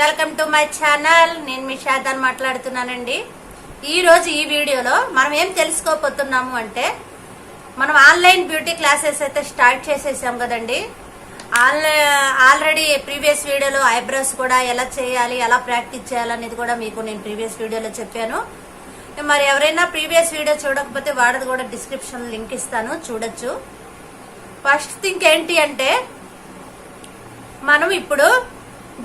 Welcome to my channel. నేను మీ Satan మాట్లాడుతున్నానండి. ఈరోజు ఈ వీడియోలో మనం ఏం తెలుసుకోపోతున్నాము అంటే మనం ఆన్లైన్ బ్యూటీ క్లాసెస్ అయితే స్టార్ట్ చేసేసాం కదండి. ఆల్రెడీ ప్రీవియస్ వీడియోలో ఐబ్రోస్ కూడా ఎలా చేయాలి ఎలా ప్రాక్టీస్ చేయాలనేది కూడా మీకు నేను ప్రీవియస్ వీడియోలో చెప్పాను. మరి ఎవరైనా ప్రీవియస్ వీడియో చూడకపోతే వాడది కూడా డిస్క్రిప్షన్ లింక్ ఇస్తాను చూడొచ్చు. ఫస్ట్ థింక్ ఏంటి అంటే మనం ఇప్పుడు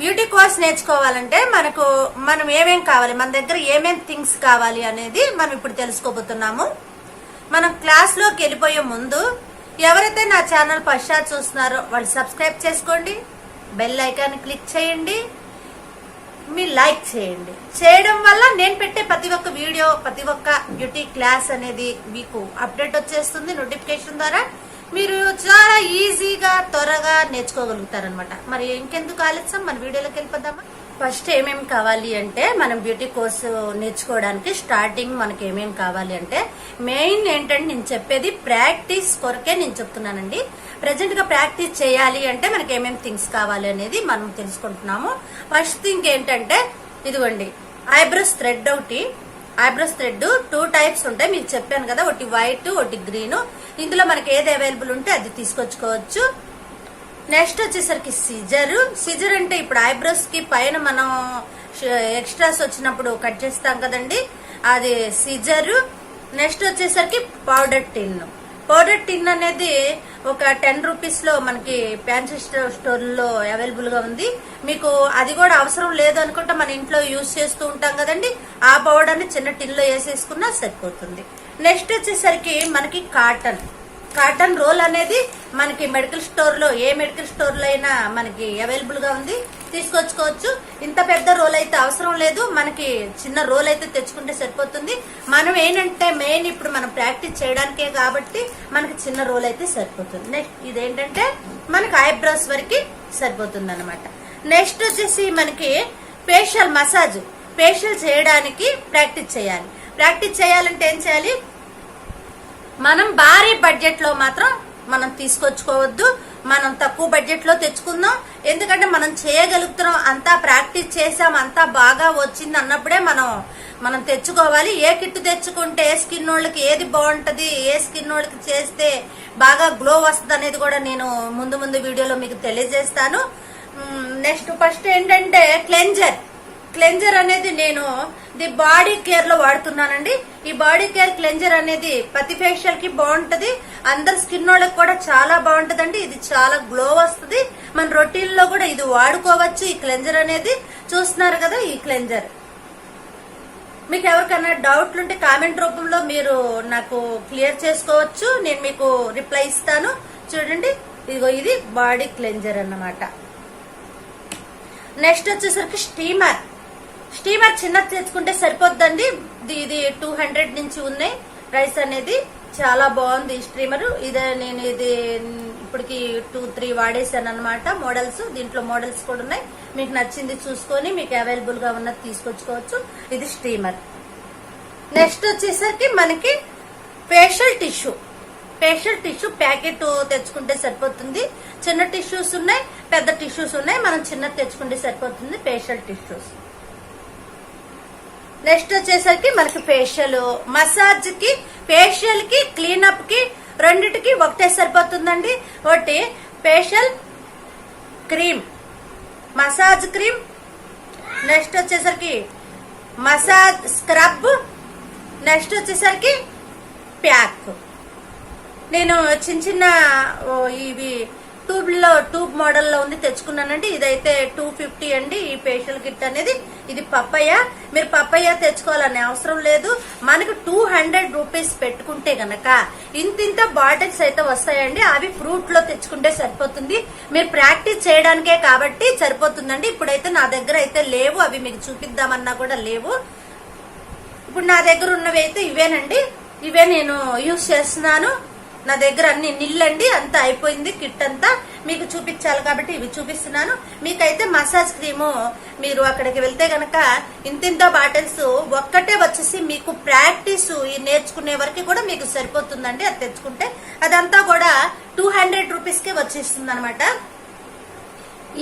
బ్యూటీ కోర్స్ నేర్చుకోవాలంటే మనకు మనం ఏమేం కావాలి? మన దగ్గర ఏమేం థింగ్స్ కావాలి అనేది మనం ఇప్పుడు తెలుసుకోబోతున్నాము. మనం క్లాస్లోకి వెళ్ళిపోయే ముందు ఎవరైతే నా ఛానల్ పశ్చాత్ చూస్తున్నారో వాళ్ళు సబ్స్క్రైబ్ చేసుకోండి. బెల్ ఐకాన్ క్లిక్ చేయండి. మీ లైక్ చేయండి. చేయడం వల్ల నేను పెట్టే ప్రతి ఒక్క వీడియో ప్రతి ఒక్క బ్యూటీ క్లాస్ అనేది మీకు అప్డేట్ వచ్చేస్తుంది నోటిఫికేషన్ ద్వారా. మీరు చాలా ఈజీగా త్వరగా నేర్చుకోగలుగుతారనమాట మరి ఇంకెందుకు ఆలస్యం? మన వీడియోలోకి వెళ్ళిపోదామా? ఫస్ట్ ఏమేమి కావాలి అంటే మనం బ్యూటీ కోర్సు నేర్చుకోవడానికి స్టార్టింగ్ మనకి ఏమేమి కావాలి అంటే మెయిన్ ఏంటంటే నేను చెప్పేది ప్రాక్టీస్ కొరకే నేను చెప్తున్నానండి. ప్రజెంట్గా ప్రాక్టీస్ చేయాలి అంటే మనకి ఏమేమి థింగ్స్ కావాలి అనేది మనం తెలుసుకుంటున్నాము. ఫస్ట్ థింగ్ ఏంటంటే ఇదిగోండి ఐబ్రోస్ థ్రెడ్ ఒకటి ఐబ్రోస్ థ్రెడ్ టూ టైప్స్ ఉంటాయి. మీకు చెప్పాను కదా ఒకటి వైట్ ఒకటి గ్రీన్. ఇందులో మనకి ఏది అవైలబుల్ ఉంటే అది తీసుకొచ్చుకోవచ్చు. నెక్స్ట్ వచ్చేసరికి సిజర్. సిజర్ అంటే ఇప్పుడు ఐబ్రోస్కి పైన మనం ఎక్స్ట్రాస్ వచ్చినప్పుడు కట్ చేస్తాం కదండి. అది సిజర్. నెక్స్ట్ వచ్చేసరికి పౌడర్ టిన్. పౌడర్ టిన్ అనేది ఒక టెన్ రూపీస్లో మనకి ఫ్యాన్సీ స్టోర్లో అవైలబుల్గా ఉంది. మీకు అది కూడా అవసరం లేదు అనుకుంటే మన ఇంట్లో యూజ్ చేస్తూ ఉంటాం కదండి. ఆ పౌడర్ని చిన్న టిన్లో వేసేసుకున్నా సరిపోతుంది. నెక్స్ట్ వచ్చేసరికి మనకి కాటన్ కాటన్ రోల్ అనేది మనకి మెడికల్ స్టోర్లో ఏ మెడికల్ స్టోర్లో అయినా మనకి అవైలబుల్గా ఉంది. తీసుకొచ్చుకోవచ్చు. ఇంత పెద్ద రోల్ అయితే అవసరం లేదు. మనకి చిన్న రోల్ అయితే తెచ్చుకుంటే సరిపోతుంది. మనం ఏంటంటే మెయిన్ ఇప్పుడు మనం ప్రాక్టీస్ చేయడానికే కాబట్టి మనకి చిన్న రోల్ అయితే సరిపోతుంది. నెక్స్ట్ ఇదేంటంటే మనకి ఐబ్రోస్ వరకు సరిపోతుంది అనమాట నెక్స్ట్ వచ్చేసి మనకి ఫేషియల్ మసాజ్ ఫేషియల్ చేయడానికి ప్రాక్టీస్ చేయాలి. ప్రాక్టీస్ చేయాలంటే ఏం చేయాలి? మనం భారీ బడ్జెట్లో మాత్రం మనం తీసుకొచ్చుకోవద్దు. మనం తక్కువ బడ్జెట్లో తెచ్చుకుందాం. ఎందుకంటే మనం చేయగలుగుతున్నాం. అంతా ప్రాక్టీస్ చేసాం అంతా బాగా వచ్చింది అన్నప్పుడే మనం మనం తెచ్చుకోవాలి. ఏ కిట్ తెచ్చుకుంటే ఏ స్కిన్ వాళ్ళకి ఏది బాగుంటది ఏ స్కిన్ వాళ్ళకి చేస్తే బాగా గ్లో వస్తుంది అనేది కూడా నేను ముందు ముందు వీడియోలో మీకు తెలియజేస్తాను. నెక్స్ట్ ఫస్ట్ ఏంటంటే క్లెంజర్ క్లెంజర్ అనేది నేను ది బాడీ కేర్లో వాడుతున్నానండి. ఈ బాడీ కేర్ క్లెంజర్ అనేది ప్రతి ఫేషియల్కి బాగుంటది. అందరి స్కిన్ వాళ్ళకి కూడా చాలా బాగుంటదండి. ఇది చాలా గ్లో వస్తుంది. మన రొటీన్లో కూడా ఇది వాడుకోవచ్చు ఈ క్లెంజర్ అనేది. చూస్తున్నారు కదా ఈ క్లెంజర్ మీకు ఎవరికైనా డౌట్లు ఉంటే కామెంట్ రూపంలో మీరు నాకు క్లియర్ చేసుకోవచ్చు. నేను మీకు రిప్లై ఇస్తాను. చూడండి. ఇదిగో ఇది బాడీ క్లెంజర్ అన్నమాట. నెక్స్ట్ వచ్చేసరికి స్టీమర్. స్టీమర్ చిన్నది తెచ్చుకుంటే సరిపోద్దండి. ఇది- టూ హండ్రెడ్ నుంచి ఉన్నాయి ప్రైస్ అనేది చాలా బాగుంది ఈ ఇదే నేను ఇది ఇప్పటికి టూ త్రీ వాడేసాను అనమాట మోడల్స్ దీంట్లో మోడల్స్ కూడా ఉన్నాయి. మీకు నచ్చింది చూసుకొని మీకు అవైలబుల్గా ఉన్నది తీసుకొచ్చుకోవచ్చు. ఇది స్టీమర్ నెక్స్ట్ వచ్చేసరికి మనకి facial tissue facial tissue packet తెచ్చుకుంటే సరిపోతుంది. చిన్న టిష్యూస్ ఉన్నాయి పెద్ద టిష్యూస్ ఉన్నాయి. మనం చిన్నది తెచ్చుకుంటే సరిపోతుంది ఫేషియల్ టిష్యూస్ నెక్స్ట్ వచ్చేసరికి మనకి ఫేషియల్ మసాజ్కి ఫేషియల్కి క్లీనప్కి రెండిటికి ఒకటే సరిపోతుందండి. ఒకటి facial cream massage cream next వచ్చేసరికి మసాజ్ స్క్రబ్ నెక్స్ట్ వచ్చేసరికి ప్యాక్. నేను చిన్న చిన్న ఓ, ఇవి ట్యూబ్లో ట్యూబ్ మోడల్లో ఉంది తెచ్చుకున్నానండి. ఇదైతే టూ ఫిఫ్టీ అండి ఈ ఫేషియల్ కిట్ అనేది. ఇది పప్పయ్య. మీరు పప్పయ్య తెచ్చుకోవాలనే అవసరం లేదు. మనకు టూ హండ్రెడ్ రూపీస్ పెట్టుకుంటే గనక ఇంత ఇంత బాటిల్స్ అయితే వస్తాయండి. అవి ఫ్రూట్లో తెచ్చుకుంటే సరిపోతుంది. మీరు ప్రాక్టీస్ చేయడానికే కాబట్టి సరిపోతుందండి. ఇప్పుడైతే నా దగ్గర అయితే లేవు. అవి మీకు చూపిద్దామన్నా కూడా లేవు. ఇప్పుడు నా దగ్గర ఉన్నవి అయితే ఇవేనండి. ఇవే నేను యూజ్ చేస్తున్నాను. నా దగ్గర అన్ని నిల్లండి అంతా అయిపోయింది కిట్ అంతా మీకు చూపించాలి కాబట్టి ఇవి చూపిస్తున్నాను. మీకైతే మసాజ్ క్రీము మీరు అక్కడికి వెళ్తే గనక ఇంతింత బాటిల్స్ ఒక్కటే వచ్చేసి మీకు ప్రాక్టీస్ ఈ నేర్చుకునే వరకు కూడా మీకు సరిపోతుందండి అది తెచ్చుకుంటే. అదంతా కూడా టూ హండ్రెడ్ రూపీస్కి వచ్చేస్తుంది అనమాట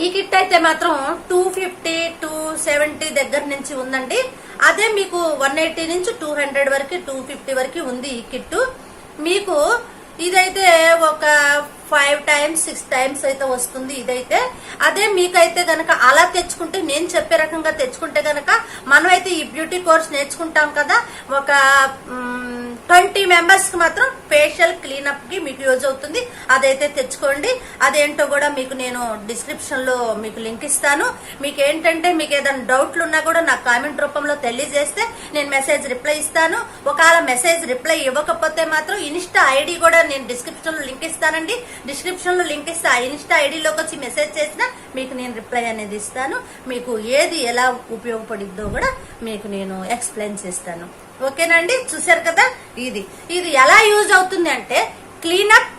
ఈ కిట్ అయితే మాత్రం టూ ఫిఫ్టీ టూ సెవెంటీ దగ్గర నుంచి ఉందండి. అదే మీకు వన్ ఎయిటీ నుంచి టూ హండ్రెడ్ వరకు టూ ఫిఫ్టీ వరకు ఉంది ఈ కిట్ మీకు ఇదైతే ఒక ఫైవ్ టైమ్స్ సిక్స్ టైమ్స్ అయితే వస్తుంది ఇదైతే. అదే మీకైతే గనక అలా తెచ్చుకుంటే నేను చెప్పే రకంగా తెచ్చుకుంటే గనక మనమైతే ఈ బ్యూటీ కోర్స్ నేర్చుకుంటాం కదా. ఒక ట్వంటీ మెంబర్స్కి మాత్రం ఫేషియల్ క్లీనప్కి మీకు యూజ్ అవుతుంది. అదైతే తెచ్చుకోండి. అదేంటో కూడా మీకు నేను డిస్క్రిప్షన్లో మీకు లింక్ ఇస్తాను. మీకు ఏంటంటే మీకు ఏదైనా డౌట్లు ఉన్నా కూడా నాకు కామెంట్ రూపంలో తెలియజేస్తే నేను మెసేజ్ రిప్లై ఇస్తాను. ఒకవేళ మెసేజ్ రిప్లై ఇవ్వకపోతే మాత్రం ఇన్స్టా ఐడి కూడా నేను డిస్క్రిప్షన్లో లింక్ ఇస్తానండి. డిస్క్రిప్షన్లో లింక్ ఇస్తే ఆ ఇన్స్టా ఐడిలోకి వచ్చి మెసేజ్ చేసినా మీకు నేను రిప్లై అనేది ఇస్తాను. మీకు ఏది ఎలా ఉపయోగపడిద్దో కూడా మీకు నేను ఎక్స్ప్లెయిన్ చేస్తాను. ఓకేనండి? చూసారు కదా? ఇది. ఇది ఎలా యూజ్ అవుతుంది అంటే క్లీనప్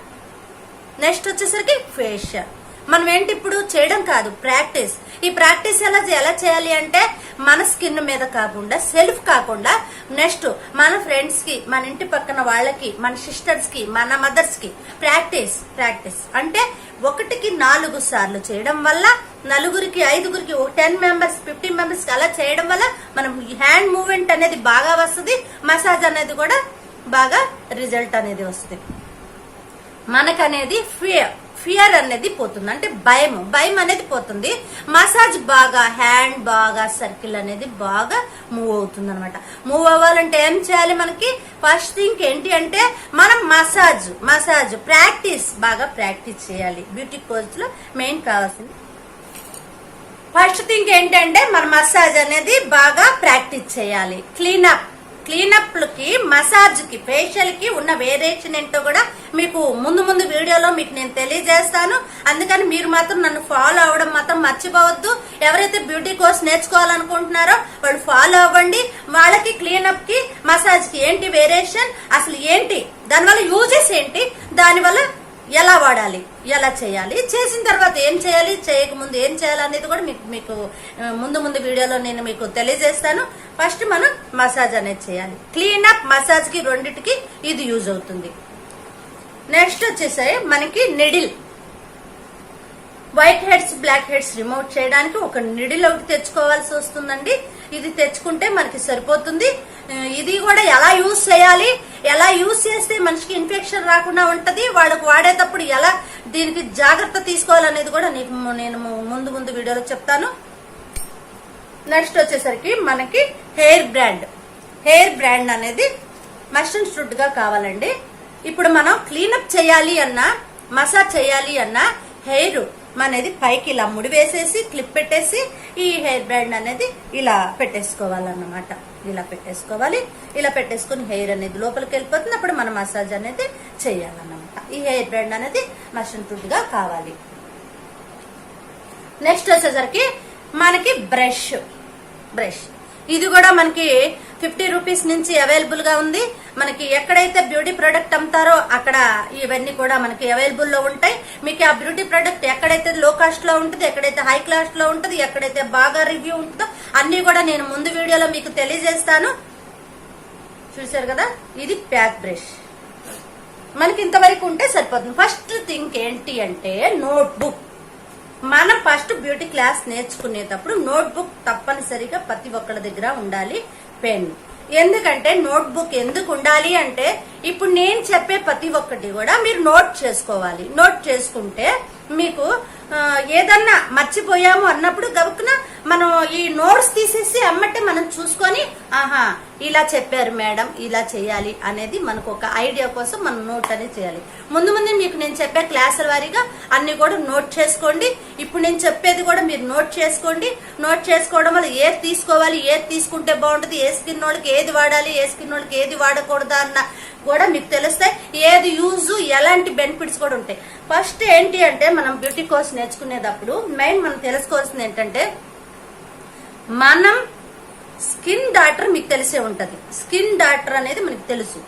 నెక్స్ట్ వచ్చేసరికి ఫేషియల్. మనం ఏంటి ఇప్పుడు చేయడం కాదు ప్రాక్టీస్. ఈ ప్రాక్టీస్ ఎలా ఎలా చేయాలి అంటే మన స్కిన్ మీద కాకుండా సెల్ఫ్ కాకుండా నెక్స్ట్ మన ఫ్రెండ్స్కి మన ఇంటి పక్కన వాళ్ళకి మన సిస్టర్స్కి మన మదర్స్కి ప్రాక్టీస్ ప్రాక్టీస్. అంటే ఒకటికి నాలుగు సార్లు చేయడం వల్ల నలుగురికి ఐదుగురికి టెన్ మెంబర్స్ ఫిఫ్టీన్ మెంబర్స్ అలా చేయడం వల్ల మనం హ్యాండ్ మూవ్మెంట్ అనేది బాగా వస్తుంది. మసాజ్ అనేది కూడా బాగా రిజల్ట్ అనేది వస్తుంది. మనకనేది ఫియర్ ఫియర్ అనేది పోతుంది. అంటే భయం భయం అనేది పోతుంది. మసాజ్ బాగా హ్యాండ్ బాగా సర్కిల్ అనేది బాగా మూవ్ అవుతుంది అనమాట మూవ్ అవ్వాలంటే ఏం చేయాలి మనకి? ఫస్ట్ థింగ్ ఏంటి అంటే మనం మసాజ్ మసాజ్ ప్రాక్టీస్ బాగా ప్రాక్టీస్ చేయాలి. బ్యూటీ కోర్స్లో మెయిన్ కావాల్సింది ఫస్ట్ థింగ్ ఏంటంటే మన మసాజ్ అనేది బాగా ప్రాక్టీస్ చేయాలి. క్లీనప్ క్లీనప్లకి మసాజ్కి ఫేషియల్కి ఉన్న వేరియేషన్ ఏంటో కూడా మీకు ముందు ముందు వీడియోలో మీకు నేను తెలియజేస్తాను. అందుకని మీరు మాత్రం నన్ను ఫాలో అవ్వడం మాత్రం మర్చిపోవద్దు. ఎవరైతే బ్యూటీ కోర్స్ నేర్చుకోవాలనుకుంటున్నారో వాళ్ళు ఫాలో అవ్వండి. వాళ్ళకి క్లీనప్కి మసాజ్కి ఏంటి వేరియేషన్ అసలు ఏంటి? దానివల్ల యూజెస్ ఏంటి? దానివల్ల ఎలా వాడాలి ఎలా చేయాలి చేసిన తర్వాత ఏం చేయాలి చేయకముందు ఏం చేయాలి అనేది కూడా మీకు మీకు ముందు ముందు వీడియోలో నేను మీకు తెలియజేస్తాను. ఫస్ట్ మనం మసాజ్ అనేది చేయాలి. క్లీన్ అప్ మసాజ్కి ఇది యూజ్ అవుతుంది. నెక్స్ట్ వచ్చేసే మనకి needle white heads black heads remove చేయడానికి ఒక నిడిల్ ఒకటి తెచ్చుకోవాల్సి వస్తుందండి. ఇది తెచ్చుకుంటే మనకి సరిపోతుంది. ఇది కూడా ఎలా యూజ్ చేయాలి? ఎలా యూజ్ చేస్తే మనిషికి ఇన్ఫెక్షన్ రాకుండా ఉంటది? వాడికి వాడేటప్పుడు ఎలా దీనికి జాగ్రత్త తీసుకోవాలనేది కూడా నీకు నేను ముందు ముందు వీడియోలో చెప్తాను. నెక్స్ట్ వచ్చేసరికి మనకి హెయిర్ బ్రాండ్. హెయిర్ బ్రాండ్ అనేది మషన్ స్ట్రుడ్గా కావాలండి. ఇప్పుడు మనం క్లీనప్ చేయాలి అన్నా మసాజ్ చేయాలి అన్నా హెయిర్ అనేది పైకి ఇలా ముడి వేసేసి క్లిప్ పెట్టేసి ఈ హెయిర్ బ్యాండ్ అనేది ఇలా పెట్టేసుకోవాలన్నమాట. ఇలా పెట్టేసుకోవాలి. ఇలా పెట్టేసుకుని హెయిర్ అనేది లోపలికి వెళ్ళిపోతుంది. అప్పుడు మనం మసాజ్ అనేది చేయాలన్నమాట. ఈ హెయిర్ బ్యాండ్ అనేది మషన్ స్ట్రుట్గా కావాలి. నెక్స్ట్ వచ్చేసరికి మనకి బ్రష్. బ్రష్. ఇది కూడా మనకి ఫిఫ్టీ రూపీస్ నుంచి అవైలబుల్గా ఉంది. మనకి ఎక్కడైతే బ్యూటీ ప్రొడక్ట్ అమ్ముతారో అక్కడ ఇవన్నీ కూడా మనకి అవైలబుల్లో ఉంటాయి. మీకు ఆ బ్యూటీ ప్రొడక్ట్ ఎక్కడైతే లో కాస్ట్లో ఉంటుంది ఎక్కడైతే హై కాస్ట్లో ఉంటుంది ఎక్కడైతే బాగా రివ్యూ ఉంటుందో అన్ని కూడా నేను ముందు వీడియోలో మీకు తెలియజేస్తాను. చూసారు కదా? ఇది ప్యాక్ బ్రష్. మనకి ఇంతవరకు ఉంటే సరిపోతుంది. ఫస్ట్ థింగ్ ఏంటి అంటే నోట్బుక్ మనం ఫస్ట్ బ్యూటీ క్లాస్ నేర్చుకునేటప్పుడు నోట్బుక్ తప్పనిసరిగా ప్రతి ఒక్కళ్ళ దగ్గర ఉండాలి పెన్. ఎందుకంటే నోట్బుక్ ఎందుకు ఉండాలి అంటే ఇప్పుడు నేను చెప్పే ప్రతి ఒక్కటి కూడా మీరు నోట్ చేసుకోవాలి. నోట్ చేసుకుంటే మీకు ఏదన్నా మర్చిపోయాము అన్నప్పుడు గబుక్కున మనం ఈ నోట్స్ తీసేసి అమ్మటే మనం చూసుకొని ఆహా ఇలా చెప్పారు మేడం ఇలా చేయాలి అనేది మనకు ఒక ఐడియా కోసం మనం నోట్ అనేది చేయాలి. ముందు ముందు మీకు నేను చెప్పే క్లాసుల వారీగా అన్ని కూడా నోట్ చేసుకోండి. ఇప్పుడు నేను చెప్పేది కూడా మీరు నోట్ చేసుకోండి. నోట్ చేసుకోవడం వల్ల ఏది తీసుకోవాలి ఏది తీసుకుంటే బాగుంటుంది ఏ స్కిన్ వాళ్ళకి ఏది వాడాలి ఏ స్కిన్ వాళ్ళకి ఏది వాడకూడదు అన్న కూడా మీకు తెలుస్తాయి. ఏది యూజ్ ఎలాంటి బెనిఫిట్స్ కూడా ఉంటాయి. ఫస్ట్ ఏంటి అంటే మనం బ్యూటీ కోర్స్ నేర్చుకునేటప్పుడు మెయిన్ మనం తెలుసుకోవాల్సింది ఏంటంటే మనం స్కిన్ డాక్టర్ మీకు తెలిసే ఉంటుంది. స్కిన్ డాక్టర్ అనేది మనకు తెలుసు.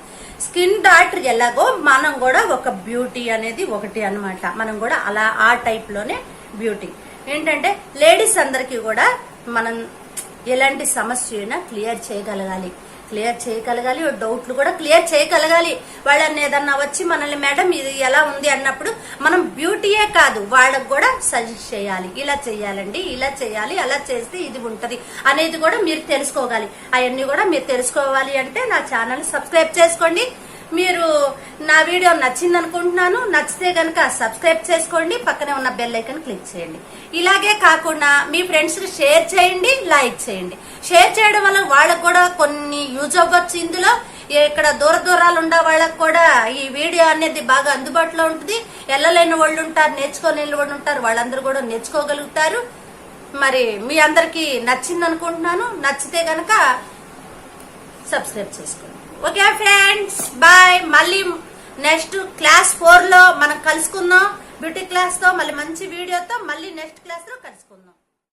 స్కిన్ డాక్టర్ ఎలాగో మనం కూడా ఒక బ్యూటీ అనేది ఒకటి అన్నమాట. మనం కూడా అలా ఆ టైప్లోనే బ్యూటీ. ఏంటంటే లేడీస్ అందరికీ కూడా మనం ఎలాంటి సమస్య అయినా క్లియర్ చేయగలగాలి. క్లియర్ చేయగలగాలి డౌట్లు కూడా క్లియర్ చేయగలగాలి. వాళ్ళని ఏదన్నా వచ్చి మనల్ని మేడం ఇది ఎలా ఉంది? అన్నప్పుడు మనం బ్యూటీయే కాదు వాళ్ళకు కూడా సజెస్ట్ చేయాలి. ఇలా చేయాలండి ఇలా చేయాలి అలా చేస్తే ఇది ఉంటది అనేది కూడా మీరు తెలుసుకోవాలి. అవన్నీ కూడా మీరు తెలుసుకోవాలి అంటే నా ఛానల్ సబ్స్క్రైబ్ చేసుకోండి. మీరు నా వీడియో నచ్చింది అనుకుంటున్నాను నచ్చితే కనుక సబ్స్క్రైబ్ చేసుకోండి పక్కనే ఉన్న బెల్ ఐకన్ క్లిక్ చేయండి. ఇలాగే కాకుండా మీ ఫ్రెండ్స్కి షేర్ చేయండి లైక్ చేయండి. షేర్ చేయడం వల్ల వాళ్ళకు కూడా కొన్ని యూజ్ అవ్వచ్చు. ఇందులో ఇక్కడ దూర దూరాలు ఉండే వాళ్ళకు కూడా ఈ వీడియో అనేది బాగా అందుబాటులో ఉంటుంది. వెళ్ళలేని వాళ్ళు ఉంటారు నేర్చుకోలేని వాళ్ళు ఉంటారు వాళ్ళందరూ కూడా నేర్చుకోగలుగుతారు. మరి మీ అందరికి నచ్చింది అనుకుంటున్నాను నచ్చితే గనక సబ్స్క్రైబ్ చేసుకోండి. Okay friends bye. మళ్ళీ నెక్స్ట్ క్లాస్ ఫోర్లో మనం కలుసుకుందాం. బ్యూటీ క్లాస్తో మళ్ళీ మంచి వీడియోతో మళ్ళీ నెక్స్ట్ క్లాస్లో కలుసుకుందాం.